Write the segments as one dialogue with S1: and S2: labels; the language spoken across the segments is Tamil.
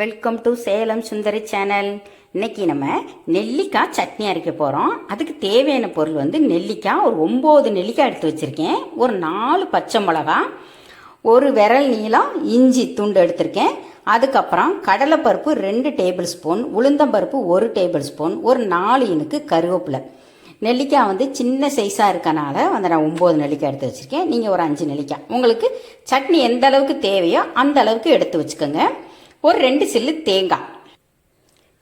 S1: Welcome to Salem Sundari channel இன்னைக்கு நம்ம நெல்லிக்காய் சட்னி அரைக்க போகிறோம் அதுக்கு தேவையான பொருள் வந்து நெல்லிக்காய். ஒரு ஒம்பது நெல்லிக்காய் எடுத்து வச்சுருக்கேன். ஒரு நாலு பச்சை மிளகா ஒரு விரல் நீளம் இஞ்சி துண்டு எடுத்திருக்கேன். அதுக்கப்புறம் கடலைப்பருப்பு ரெண்டு டேபிள் ஸ்பூன் உளுந்தம்பருப்பு ஒரு டேபிள் ஸ்பூன் ஒரு நாலு இனுக்கு கருவேப்பிலை. நெல்லிக்காய் வந்து சின்ன சைஸாக இருக்கனால வந்து நான் ஒம்பது நெல்லிக்காய் எடுத்து வச்சுருக்கேன். நீங்கள் ஒரு அஞ்சு நெல்லிக்காய். உங்களுக்கு சட்னி எந்த அளவுக்கு தேவையோ அந்த அளவுக்கு எடுத்து வச்சுக்கோங்க. ஒரு ரெண்டு சில்லு தேங்காய்.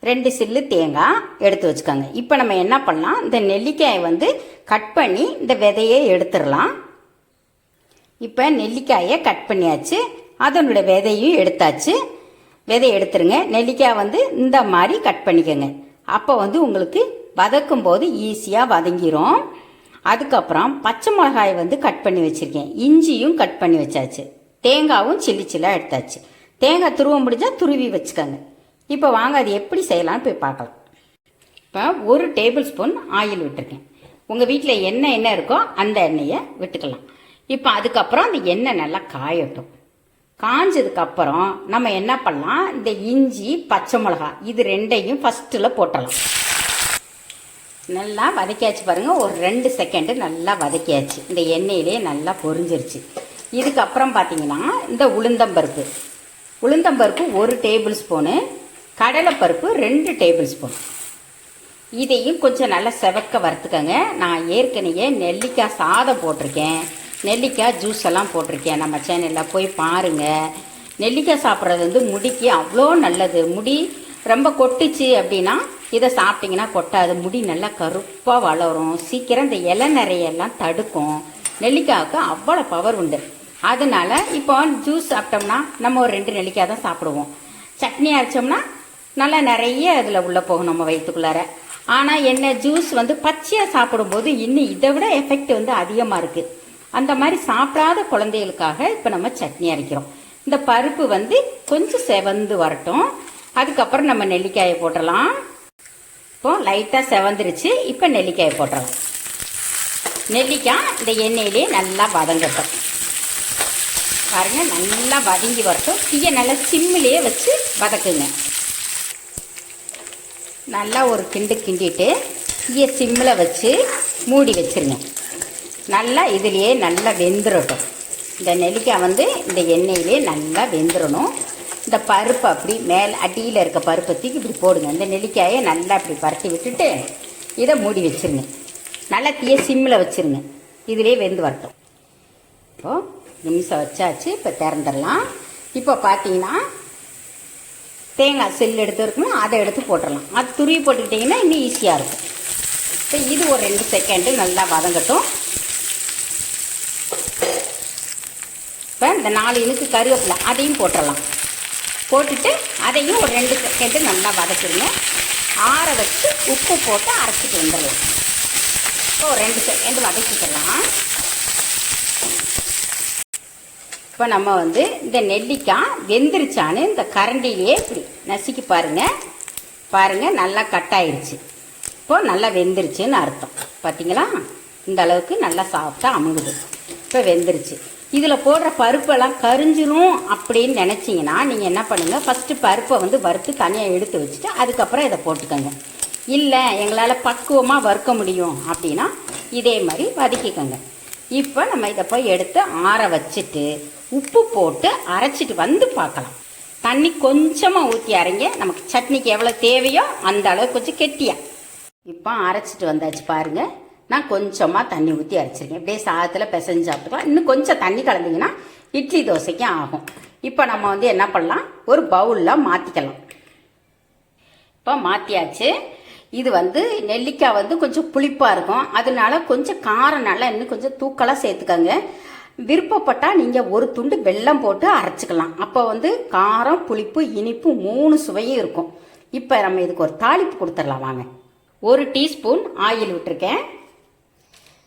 S1: ரெண்டு சில்லு தேங்காய் எடுத்து வச்சுக்கோங்க. இப்போ நம்ம என்ன பண்ணலாம்? இந்த நெல்லிக்காயை வந்து கட் பண்ணி இந்த விதையை எடுத்துடலாம். இப்போ நெல்லிக்காயை கட் பண்ணியாச்சு. அதனுடைய விதையும் எடுத்தாச்சு. விதை எடுத்துருங்க. நெல்லிக்காய் வந்து இந்த மாதிரி கட் பண்ணிக்கோங்க. அப்போ வந்து உங்களுக்கு வதக்கும் போது ஈஸியாக வதங்கிரும். அதுக்கப்புறம் பச்சை மிளகாய் வந்து கட் பண்ணி வச்சுருக்கேன். இஞ்சியும் கட் பண்ணி வச்சாச்சு. தேங்காவும் சில்லி சில்லாக எடுத்தாச்சு. தேங்காய் துருவ முடிஞ்சால் துருவி வச்சுக்கோங்க. இப்போ வாங்க அது எப்படி செய்யலாம்னு போய் பார்க்கலாம். இப்போ ஒரு டேபிள் ஸ்பூன் ஆயில் விட்டுருக்கேன். உங்கள் வீட்டில் என்ன எண்ணெய் இருக்கோ அந்த எண்ணெயை விட்டுக்கலாம். இப்போ அதுக்கப்புறம் அந்த எண்ணெய் நல்லா காயட்டும். காஞ்சதுக்கப்புறம் நம்ம என்ன பண்ணலாம்? இந்த இஞ்சி பச்சை மிளகா இது ரெண்டையும் ஃபஸ்ட்டில் போட்டலாம் நல்லா வதக்கியாச்சு பாருங்கள் ஒரு ரெண்டு செகண்டு நல்லா வதக்கியாச்சு. இந்த எண்ணெயிலே நல்லா பொரிஞ்சிருச்சு. இதுக்கப்புறம் பார்த்தீங்கன்னா இந்த உளுந்தம்பருப்பு. உளுந்தம்பருப்பு ஒரு டேபிள் ஸ்பூனு கடலைப்பருப்பு ரெண்டு டேபிள் ஸ்பூன் இதையும் கொஞ்சம் நல்லா செவக்க வறுத்துக்கங்க. நான் ஏற்கனவே நெல்லிக்காய் சாதம் போட்டிருக்கேன். நெல்லிக்காய் ஜூஸ் எல்லாம் போட்டிருக்கேன். நம்ம சேனலில் போய் பாருங்கள் நெல்லிக்காய் சாப்பிட்றது வந்து முடிக்கு அவ்வளோ நல்லது. முடி ரொம்ப கொட்டுச்சு அப்படின்னா இதை சாப்பிட்டிங்கன்னா கொட்டாது. முடி நல்லா கருப்பாக வளரும். சீக்கிரம் இந்த இலை நிறையெல்லாம் தடுக்கும். நெல்லிக்காய்க்கு அவ்வளோ பவர் உண்டு. அதனால இப்போ ஜூஸ் சாப்பிட்டோம்னா நம்ம ஒரு ரெண்டு நெல்லிக்காய் தான் சாப்பிடுவோம். சட்னி அரைச்சோம்னா நல்லா நிறைய அதில் உள்ளே போகும் நம்ம வயிற்றுக்குள்ளார. ஆனால் என்ன ஜூஸ் வந்து பச்சையாக சாப்பிடும்போது இன்னும் இதை விட எஃபெக்ட் வந்து அதிகமாக இருக்குது அந்த மாதிரி சாப்பிடாத குழந்தைகளுக்காக இப்போ நம்ம சட்னி அரைக்கிறோம். இந்த பருப்பு வந்து கொஞ்சம் செவந்து வரட்டும். அதுக்கப்புறம் நம்ம நெல்லிக்காயை போட்டுடலாம் இப்போ லைட்டாக செவந்துருச்சு. இப்போ நெல்லிக்காயை போட்டுடலாம் நெல்லிக்காய் இந்த எண்ணெயிலே நல்லா வதங்கட்டும். பாருங்க நல்லா வதங்கி வரட்டும். தீயை நல்லா சிம்மிலேயே வச்சு வதக்குங்க. நல்லா ஒரு கிண்டு கிண்டிட்டு தீயை சிம்மில் வச்சு மூடி வச்சிருங்க. நல்லா இதுலேயே நல்லா வெந்துடட்டும் இந்த நெல்லிக்காய் வந்து இந்த எண்ணெயிலே நல்லா வெந்துடணும் இந்த பருப்பு அப்படி மேல் அடியில் இருக்க பருப்பை தூக்கி இப்படி போடுங்க. இந்த நெல்லிக்காயை நல்லா அப்படி பரட்டி விட்டுட்டு இதை மூடி வச்சிருங்க. நல்லா தீய சிம்மில் வச்சிருங்க. இதிலே வெந்து வரட்டும். இப்போது நிமிஷம் வச்சாச்சு இப்போ திறந்துடலாம். இப்போ பார்த்தீங்கன்னா தேங்காய் செல் எடுத்து இருக்கணும் அதை எடுத்து போட்டுடலாம். அது துருவி போட்டுக்கிட்டிங்கன்னா இன்னும் ஈஸியாக இருக்கும். இப்போ இது ஒரு ரெண்டு செகண்டு நல்லா வதங்கட்டும். இப்போ இந்த நாலு இனுக்கு கருவேப்பிலை அதையும் போட்டுடலாம். போட்டுட்டு அதையும் ஒரு ரெண்டு செகண்டு நல்லா வதக்கிடுங்க ஆற வச்சு உப்பு போட்டு அரைச்சிட்டு வந்துடலாம். இப்போ ஒரு ரெண்டு செகண்டு வதக்கிக்கலாம். இப்போ நம்ம வந்து இந்த நெல்லிக்காய் வெந்துருச்சான்னு இந்த கரண்டிலேயே இப்படி நசுக்கி பாருங்க. பாருங்கள் நல்லா கட் ஆயிடுச்சு இப்போது நல்லா வெந்துருச்சுன்னு அர்த்தம். பார்த்தீங்களா இந்த அளவுக்கு நல்லா சாஃப்டாக அமுங்குது. இப்போ வெந்துருச்சு. இதில் போடுற பருப்பெல்லாம் கரிஞ்சிரும் அப்படின்னு நினச்சிங்கன்னா நீங்கள் என்ன பண்ணுங்கள் ஃபஸ்ட்டு பருப்பை வந்து வறுத்து தனியாக எடுத்து வச்சுட்டு அதுக்கப்புறம் இதை போட்டுக்கோங்க. இல்லை எங்களால் பக்குவமாக வறுக்க முடியும் அப்படின்னா இதே மாதிரி வதக்கிக்கோங்க. இப்போ நம்ம இதை போய் எடுத்து ஆற வச்சுட்டு உப்பு போட்டு அரைச்சிட்டு வந்து பார்க்கலாம். தண்ணி கொஞ்சமாக ஊற்றி அரைங்க. நமக்கு சட்னிக்கு எவ்வளோ தேவையோ அந்த அளவு கொஞ்சம் கெட்டியா. இப்போ அரைச்சிட்டு வந்தாச்சு பாருங்க. நான் கொஞ்சமாக தண்ணி ஊற்றி அரைச்சிருக்கேன். இப்படியே சாதத்தில் பிசைஞ்சு சாப்பிட்டுக்கலாம். இன்னும் கொஞ்சம் தண்ணி கலந்தீங்கன்னா இட்லி தோசைக்கும் ஆகும். இப்போ நம்ம வந்து என்ன பண்ணலாம்? ஒரு பவுலில் மாற்றிக்கலாம் இப்போ மாற்றியாச்சு இது வந்து நெல்லிக்காய் வந்து கொஞ்சம் புளிப்பாக இருக்கும். அதனால கொஞ்சம் காரம் நல்லா இன்னும் கொஞ்சம் தூக்கலாக சேர்த்துக்கோங்க. விருப்பப்பட்டால் நீங்கள் ஒரு துண்டு வெல்லம் போட்டு அரைச்சிக்கலாம். அப்போ வந்து காரம் புளிப்பு இனிப்பு மூணு சுவையும் இருக்கும். இப்போ நம்ம இதுக்கு ஒரு தாளிப்பு கொடுத்துடலாம் வாங்க. ஒரு டீஸ்பூன் ஆயில் விட்டுருக்கேன்.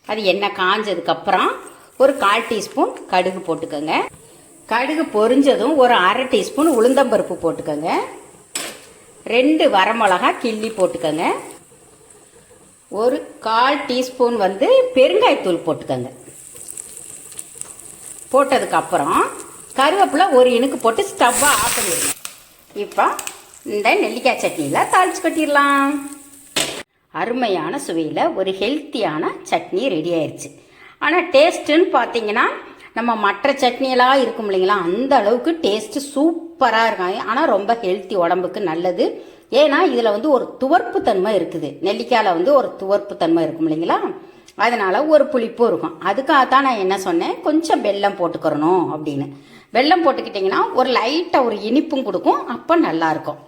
S1: அது எண்ணெய் காஞ்சதுக்கப்புறம் ஒரு கால் டீஸ்பூன் கடுகு போட்டுக்கோங்க. கடுகு பொரிஞ்சதும் ஒரு அரை டீஸ்பூன் உளுந்தம்பருப்பு போட்டுக்கோங்க. ரெண்டு வரமிளகா கிள்ளி போட்டுக்கோங்க. ஒரு கால் டீஸ்பூன் வந்து பெருங்காயத்தூள் போட்டுக்கோங்க. போட்டதுக்கப்புறம் கருவேப்பிலை ஒரு இனுக்கு போட்டு ஸ்டவ்வை ஆஃப் பண்ணிடுங்க இப்போ இந்த நெல்லிக்காய் சட்னியில் தாளிச்சு கட்டிடலாம். அருமையான சுவையில் ஒரு ஹெல்த்தியான சட்னி ரெடி ஆயிடுச்சு ஆனால் டேஸ்ட்டுன்னு பார்த்தீங்கன்னா நம்ம மற்ற சட்னியெல்லாம் இருக்கும் இல்லைங்களா அந்த அளவுக்கு டேஸ்ட்டு சூப்பராக இருக்கும். ஆனால் ரொம்ப ஹெல்த்தி உடம்புக்கு நல்லது. ஏன்னா இதில் வந்து ஒரு துவர்ப்பு தன்மை இருக்குது. நெல்லிக்காயில் வந்து ஒரு துவர்ப்பு தன்மை இருக்கும் இல்லைங்களா? அதனால் ஒரு புளிப்பும் இருக்கும். அதுக்காக தான் நான் என்ன சொன்னேன்? கொஞ்சம் வெல்லம் போட்டுக்கிறணும் அப்படின்னு. வெல்லம் போட்டுக்கிட்டிங்கன்னா ஒரு லைட்டாக ஒரு இனிப்பும் கொடுக்கும். அப்போ நல்லாயிருக்கும்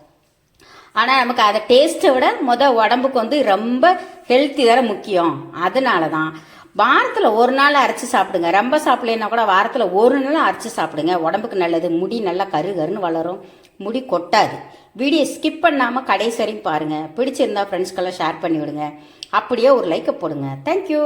S1: ஆனால் நமக்கு அதை டேஸ்ட்டை விட மொதல் உடம்புக்கு வந்து ரொம்ப ஹெல்த்தி தானே முக்கியம். அதனால தான் வாரத்தில் ஒரு நாள் அரைச்சி சாப்பிடுங்க. ரொம்ப சாப்பிடலைன்னா கூட வாரத்தில் ஒரு நாள் அரைச்சி சாப்பிடுங்க. உடம்புக்கு நல்லது முடி நல்லா கரு கருன்னு வளரும். முடி கொட்டாது. வீடியோ ஸ்கிப் பண்ணாமல் கடைசி வரையும் பாருங்கள் பிடிச்சிருந்தா ஃப்ரெண்ட்ஸ்க்கெல்லாம் ஷேர் பண்ணி விடுங்க அப்படியே ஒரு லைக்கை போடுங்க. தேங்க்யூ